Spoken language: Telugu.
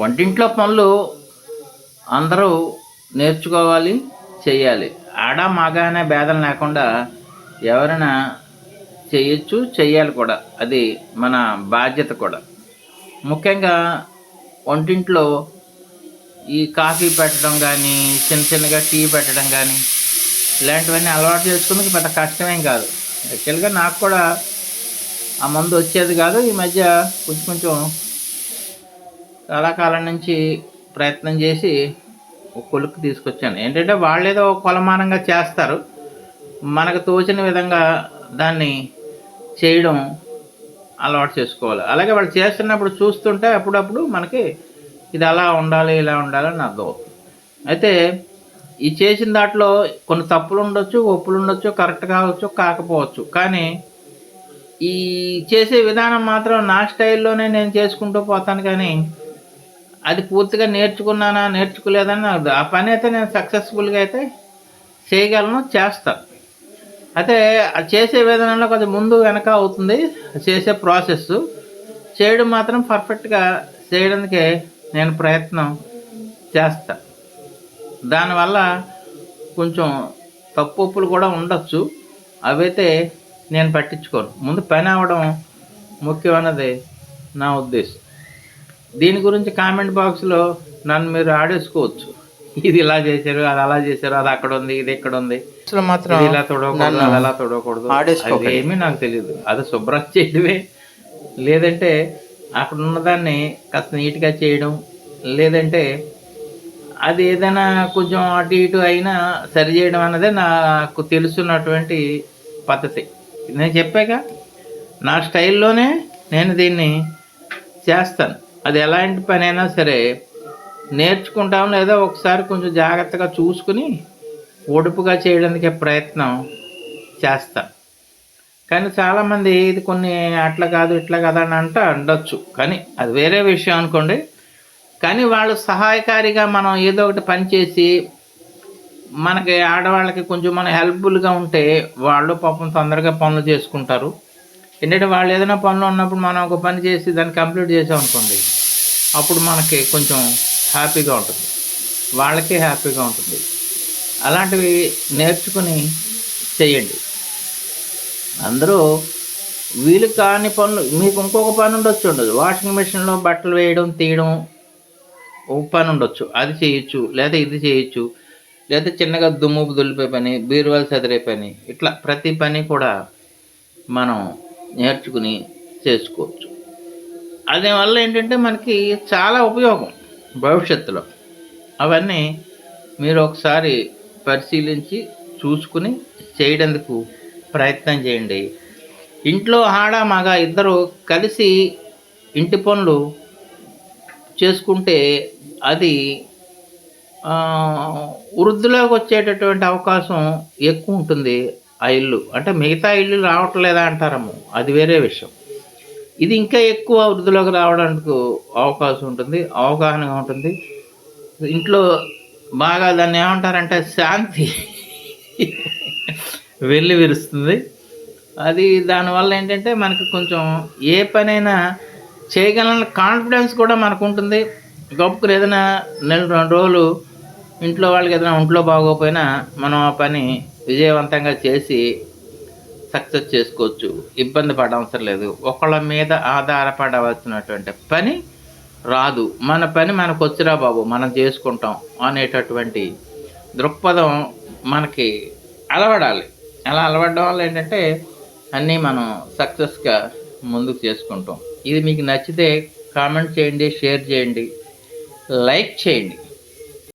వంటింట్లో పనులు అందరూ నేర్చుకోవాలి చేయాలి ఆడ మగ అనే భేదం లేకుండా ఎవరైనా చేయొచ్చు చేయాలి కూడా. అది మన బాధ్యత కూడా. ముఖ్యంగా వంటింట్లో ఈ కాఫీ పెట్టడం కానీ చిన్న చిన్నగా టీ పెట్టడం కానీ ఇలాంటివన్నీ అలవాటు చేసుకుందుకు పెద్ద కష్టమేం కాదు. యాక్చువల్గా నాకు కూడా ఆ మందు వచ్చేది కాదు. ఈ మధ్య కొంచెం కొంచెం చాలా కాలం నుంచి ప్రయత్నం చేసి ఒక కొలుక్కు తీసుకొచ్చాను. ఏంటంటే వాళ్ళు ఏదో కొలమానంగా చేస్తారు. మనకు తోచిన విధంగా దాన్ని చేయడం అలవాటు చేసుకోవాలి. అలాగే వాళ్ళు చేస్తున్నప్పుడు చూస్తుంటే అప్పుడప్పుడు మనకి ఇది అలా ఉండాలి ఇలా ఉండాలి అని అర్థం అవుతుంది. అయితే ఈ చేసిన దాంట్లో కొన్ని తప్పులు ఉండొచ్చు ఒప్పులు ఉండొచ్చు కరెక్ట్ కావచ్చు కాకపోవచ్చు. కానీ ఈ చేసే విధానం మాత్రం నా స్టైల్లోనే నేను చేసుకుంటూ పోతాను కానీ అది పూర్తిగా నేర్చుకున్నానా నేర్చుకోలేదని నాకు ఆ పని అయితే నేను సక్సెస్ఫుల్గా అయితే చేయగలను చేస్తాను అయితే చేసే విధానంలో కొంచెం ముందు వెనక అవుతుంది చేసే ప్రాసెస్ చేయడం మాత్రం పర్ఫెక్ట్గా చేయడానికే నేను ప్రయత్నం చేస్తా. దానివల్ల కొంచెం తప్పు ఒప్పులు కూడా ఉండొచ్చు. అవైతే నేను పట్టించుకోను. ముందు పని అవ్వడం ముఖ్యమైనది నా ఉద్దేశం. దీని గురించి కామెంట్ బాక్స్లో నన్ను మీరు ఆడేసుకోవచ్చు. ఇది ఇలా చేశారు అది అలా చేశారు అది అక్కడ ఉంది ఇది ఇక్కడ ఉంది. అసలు మాత్రం ఇలా తొడవకూడదు అది అలా తొడవకూడదు. అది ఏమీ నాకు తెలియదు అది శుభ్రం చేయడమే. లేదంటే అక్కడ ఉన్నదాన్ని కాస్త నీట్గా చేయడం లేదంటే అది ఏదైనా కొంచెం అటు ఇటు అయినా సరి చేయడం అన్నదే నాకు తెలుసున్నటువంటి పద్ధతి. నేను చెప్పాక నా స్టైల్లోనే నేను దీన్ని చేస్తాను. అది ఎలాంటి పని అయినా సరే నేర్చుకుంటాం లేదా ఒకసారి కొంచెం జాగ్రత్తగా చూసుకుని ఒడుపుగా చేయడానికి ప్రయత్నం చేస్తాను కానీ చాలామంది ఇది కొన్ని అట్లా కాదు ఇట్లా కాదు అని అంట ఉండొచ్చు. కానీ అది వేరే విషయం అనుకోండి. కానీ వాళ్ళు సహాయకారిగా మనం ఏదో ఒకటి పని చేసి మనకి ఆడవాళ్ళకి కొంచెం మనం హెల్ప్ఫుల్గా ఉంటే వాళ్ళు పాపం తొందరగా పనులు చేసుకుంటారు. ఏంటంటే వాళ్ళు ఏదైనా పనులు ఉన్నప్పుడు మనం ఒక పని చేసి దాన్ని కంప్లీట్ చేసాం అనుకోండి అప్పుడు మనకి కొంచెం హ్యాపీగా ఉంటుంది. వాళ్ళకి హ్యాపీగా ఉంటుంది. అలాంటివి నేర్చుకుని చేయండి. అందరూ వీలు కాని పనులు మీకు ఇంకొక పని ఉండొచ్చు ఉండదు. వాషింగ్ మిషన్లో బట్టలు వేయడం తీయడం ఒక పని ఉండొచ్చు. అది చేయొచ్చు లేదా ఇది చేయొచ్చు లేదా చిన్నగా దుమ్ము దులిపే పని బీరువాలు చదిరే పని ఇట్లా ప్రతి పని కూడా మనం నేర్చుకుని చేసుకోవచ్చు. అదే వల్ల ఏంటంటే మనకి చాలా ఉపయోగం భవిష్యత్తులో. అవన్నీ మీరు ఒకసారి పరిశీలించి చూసుకుని చేయడందుకు ప్రయత్నం చేయండి. ఇంట్లో ఆడ మగ ఇద్దరు కలిసి ఇంటి పనులు చేసుకుంటే అది వృద్ధిలోకి వచ్చేటటువంటి అవకాశం ఎక్కువ ఉంటుంది. ఆ ఇల్లు. అంటే మిగతా ఇల్లు రావట్లేదా అంటారము. అది వేరే విషయం. ఇది ఇంకా ఎక్కువ వృద్ధిలోకి రావడానికి అవకాశం ఉంటుంది అవగాహనగా ఉంటుంది. ఇంట్లో బాగా దాన్ని ఏమంటారంటే శాంతి వెళ్ళి విరుస్తుంది. అది దానివల్ల ఏంటంటే మనకు కొంచెం ఏ పనైనా చేయగలన కాన్ఫిడెన్స్ కూడా మనకు ఉంటుంది గొప్పకు ఏదైనా నెల రెండు రోజులు ఇంట్లో వాళ్ళకి ఏదైనా ఒంట్లో బాగోకపోయినా మనం ఆ పని విజయవంతంగా చేసి సక్సెస్ చేసుకోవచ్చు. ఇబ్బంది పడవసరం లేదు. ఒకళ్ళ మీద ఆధారపడవలసినటువంటి పని రాదు. మన పని మనకు వచ్చిరా బాబు మనం చేసుకుంటాం అనేటటువంటి దృక్పథం మనకి అలవడాలి. అలా అలవడడం వల్ల ఏంటంటే అన్నీ మనం సక్సెస్గా ముందుకు చేసుకుంటాం. ఇది మీకు నచ్చితే కామెంట్ చేయండి షేర్ చేయండి లైక్ చేయండి.